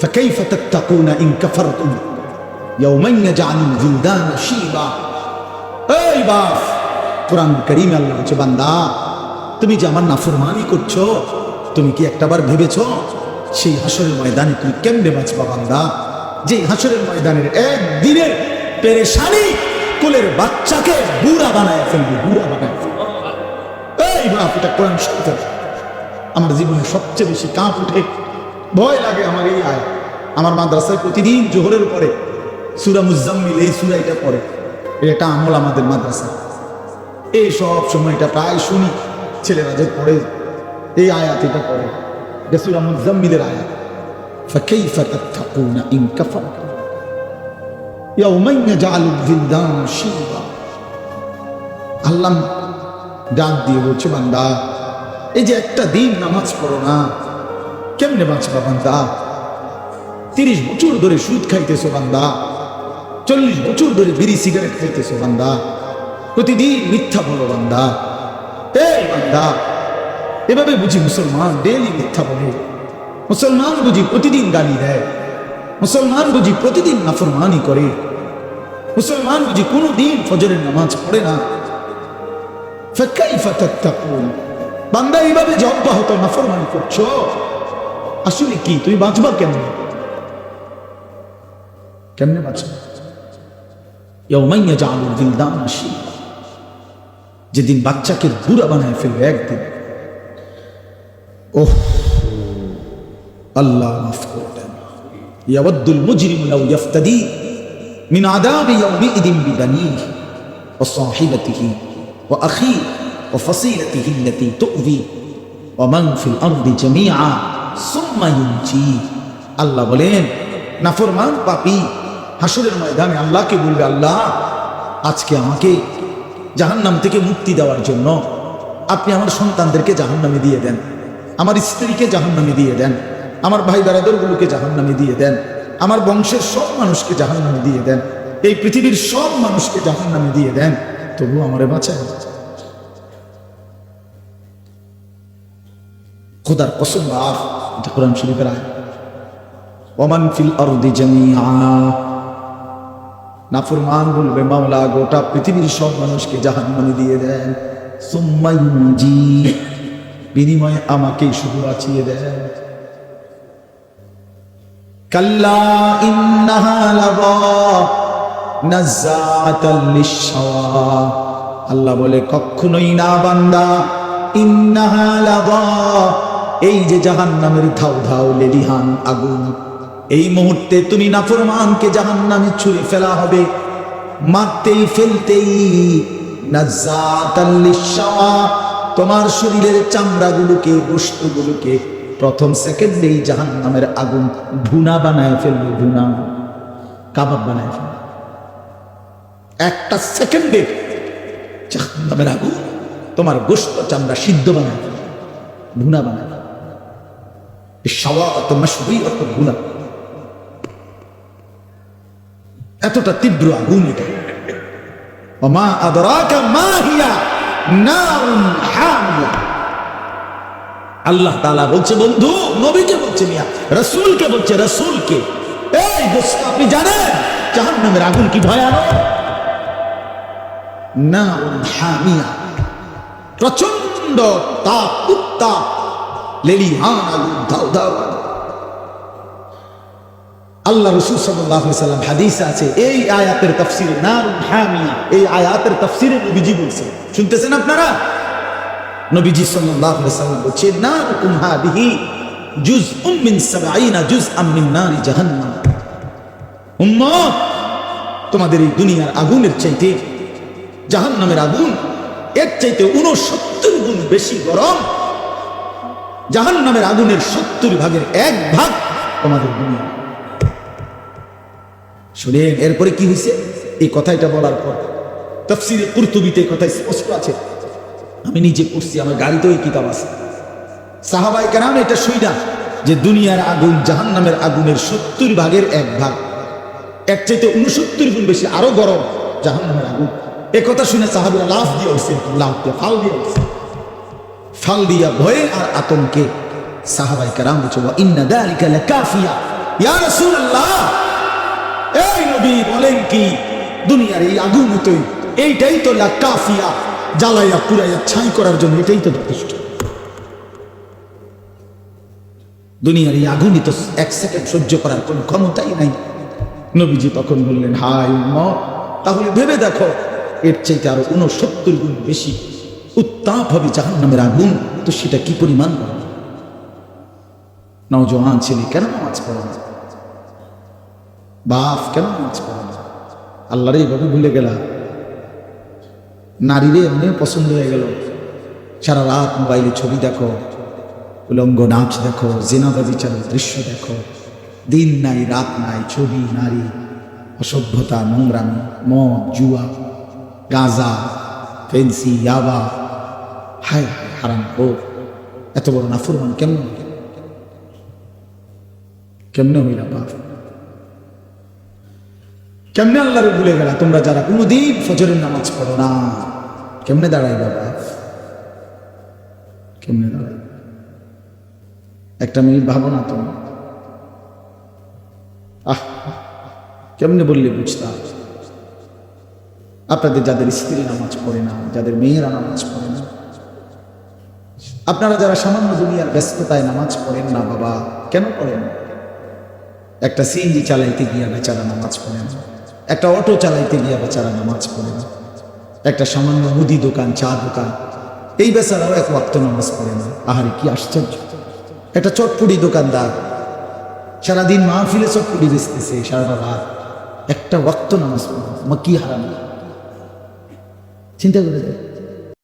فكيف تتقون إن كفرتم يوما يجعل الولدان شيبا এই বাপ কোরআন করিম আল্লাহ বলছে বান্দা তুমি যে আমার নাফরমানি করছো তুমি কি একটাবার ভেবেছো সেই হাসরের ময়দানে তুমি কেমনে বাঁচবা বান্দা যে হাসরের ময়দানের একদিনের পেরেশানি কোলের বাচ্চাকে বুড়া বানায় ফেলবে বুড়া বানায় ফেলবে এই বাপ এটা কোরআন শুনতে আমার জীবনে সবচেয়ে বেশি কাঁপ উঠে ভয় লাগে আমার এই আয় আমার মাদ্রাসায় প্রতিদিন জোহরের পরে সুরা মুজাম্মিল এই সুরা এটা পড়ে এটা আমল আমাদের মাদ্রাসা এই সব সময় এটা প্রায় শুনি ছেলেরা যে পড়ে এই আয়াত এটা পড়ে এটা সুরা মুজাম্মিলের আয়াত فكيف تتقون إن كفرتم يوما يجعل الولدان شيبا আল্লাহ ডাক দিয়ে বলছে বান্দা এই যে একটা দিন নামাজ পড়ো না কেমনে বাঁচবা বান্দা? তিরিশ বছর ধরে সুদ খাইতেছো বান্দা। চল্লিশ বছর ধরে বিড়ি সিগারেট খাইতেছো বান্দা। প্রতিদিন মিথ্যা বলো বান্দা। এই বান্দা, এভাবে বুঝি মুসলমান ডেলি মিথ্যা বলে। মুসলমান বুঝি প্রতিদিন গালি দেয়। মুসলমান বুঝি প্রতিদিন নাফরমানি করে। মুসলমান বুঝি কোনো দিন ফজরের নামাজ পড়ে না। বান্দা এইভাবে যে অব্যাহত নাফরমানি করছ আসলে কি তুমি বাঁচবা কেমনে কেমনে বাঁচবা يوم يجعل الولدان شيبا যেদিন বাচ্চাকে বুড়া বানায় ফেলবে একদিন ওহ আল্লাহ মাফ করে দেন يود المجرم لو يفتدي من عذاب يومئذ ببنيه وصاحبته وأخيه وفصيلته التي تؤذي ومن في الأرض جميعا সুম্মায়ুঞ্চি আল্লাহ বলেন, নাফরমান পাপি, হাসুরের ময়দানে আল্লাহকে বলবে, আল্লাহ, আজকে আমাকে জাহান্নাম থেকে মুক্তি দেওয়ার জন্য আপনি আমার সন্তানদেরকে জাহান্নামে দিয়ে দেন, আমার স্ত্রীকে জাহান্নামে দিয়ে দেন, আমার ভাই বেড়াদরগুলোকে জাহান্নামে দিয়ে দেন, আমার বংশের সব মানুষকে জাহান্নামে দিয়ে দেন, এই পৃথিবীর সব মানুষকে জাহান্নামে দিয়ে দেন তবু আমারে বাঁচায় খোদার কসম এটা কোরআন শরীফের আয় ওমান ফিল নাফরমান বলবে গোটা পৃথিবীর সব মানুষকে দিয়ে দেন। বিনিময়ে শুধু বাঁচিয়ে দেন। কাল্লা ইন্নাহা আল্লাহ বলে, কখনোই না বান্দা, ইন্নাহা লাযা এই যে জাহান্নামের ধাও ধাও লেলিহান আগুন, এই মুহূর্তে তুমি নাফরমানকে জাহান্নামে ছুঁড়ে ফেলা হবে। মারতেই ফেলতেই তোমার শরীরের চামড়াগুলোকে গোশতগুলোকে প্রথম সেকেন্ডেই জাহান নামের আগুন ভুনা বানায় ফেলবে, ভুনা, কাবাব বানায় ফেলবে। একটা সেকেন্ডে জাহান নামের আগুন, তোমার গোস্ত চামড়া সিদ্ধ বানায় ভুনা বানায় ফেলবে এই সাওয়া অত মাসবই অত ভুনা এতটা তীব্র আগুন আল্লাহ তালা বলছে, বন্ধু, নবীকে বলছে মিয়া, রসুলকে বলছে, রসুলকে। এই আপনি জানেন জাহান নামের আগুন কি ভয়ানক? না হামিয়া। প্রচণ্ড তাপ, উত্তাপ দাও দাও। আল্লাহ রসুল সাল্লাম হাদিস আছে, এই আয়াতের তফসিরে হামিয়া এই আয়াতের তফসিরে নবীজি বলছে শুনতেছেন আপনারা? নবীজি সাল্লাম বলছে নারুকুম হাদিহি জুজউম মিন 70 জুজআম মিন নারি জাহান্নাম। উম্মত, তোমাদের এই দুনিয়ার আগুনের চাইতে, জাহান্নামের আগুন, এর চাইতে 69 গুণ বেশি গরম জাহান্নামের আগুনের 70 ভাগের এক ভাগ তোমাদের দুনিয়া। শুনেন, এরপরে কি হয়েছে এই কথাটা বলার পর তফসিরে কুরতুবিতে কথা স্পষ্ট আছে। আমি নিজে পড়ছি, আমার গাড়িতেও এই কিতাব আছে। সাহাবাই কেরাম এটা শুইনা যে দুনিয়ার আগুন জাহান্নামের আগুনের সত্তর ভাগের এক ভাগ। এক চাইতে উনসত্তর গুণ বেশি, আরও গরম জাহান্নামের আগুন। এ কথা শুনে সাহাবিরা লাভ দিয়ে উঠছে লাভ দিয়ে, ফাল দিয়ে উঠছে ফাল দিয়া ভয়ে আর আতঙ্কে সাহাবাই কেরাম বলছে ইন্না দালিকা লাকাফিয়া। ইয়া রাসূলুল্লাহ, এই নবী বলেন কি, দুনিয়ার এই আগুন হতোই এইটাই তো লা কাফিয়া জ্বালাইয়া পুরাইয়া ছাই করার জন্য এটাই তো যথেষ্ট। দুনিয়ার এই আগুনই তো এক সেকেন্ড সহ্য করার কোনো ক্ষমতাই নাই। নবীজি তখন বললেন হাই উম্মত, তাহলে ভেবে দেখো, এর চাইতে আরও উনসত্তর গুণ বেশি উত্তাপ হবে জাহান নামের আগুন। তো সেটা কি পরিমাণ? নওজোয়ান ছেলে কেন নামাজ পড়ে না? বাপ কেন নামাজ পড়ে না? আল্লাহরে এইভাবে ভুলে গেলা। নারীরে এমনিও পছন্দ হয়ে গেল। সারা রাত মোবাইলে ছবি দেখো, উলঙ্গ নাচ দেখো, জেনাবাজি চালু দৃশ্য দেখো। দিন নাই, রাত নাই, ছবি, নারী, অসভ্যতা, নোংরামি, মদ, জুয়া, গাঁজা, ফেন্সি, ইয়াবা হায়, হারাম ও এত বড় নাফরমান কেমন কেমনে হইলা বাপ কেমনে আল্লাহরে ভুলে গেলা তোমরা যারা কোনোদিন ফজরের নামাজ পড়ো না? কেমনে দাঁড়াই বাবা কেমনে দাঁড়াই একটা মিনিট ভাবো না তুমি। আহ, কেমনে বললে বুঝতাম আপনাদের যাদের স্ত্রী নামাজ পড়ে না, যাদের মেয়েরা নামাজ পড়ে না আপনারা যারা সামান্য দুনিয়ার ব্যস্ততায় নামাজ পড়েন না বাবা, কেন পড়েন? একটা সিএনজি চালাইতে গিয়া বেচারা নামাজ পড়েন, একটা অটো চালাইতে গিয়া বেচারা নামাজ পড়েন, একটা সামান্য মুদি দোকান, চা দোকান, এই বেচারাও এক ওয়াক্ত নামাজ পড়ে না। আহারে, কি আশ্চর্য। একটা চটপুরি দোকানদার, সারাদিন মা মাহফিলে চটপুরি বেচতেছে, সারা রাত একটা ওয়াক্ত নামাজ পড়ে কি হারাম। চিন্তা করে দেখ।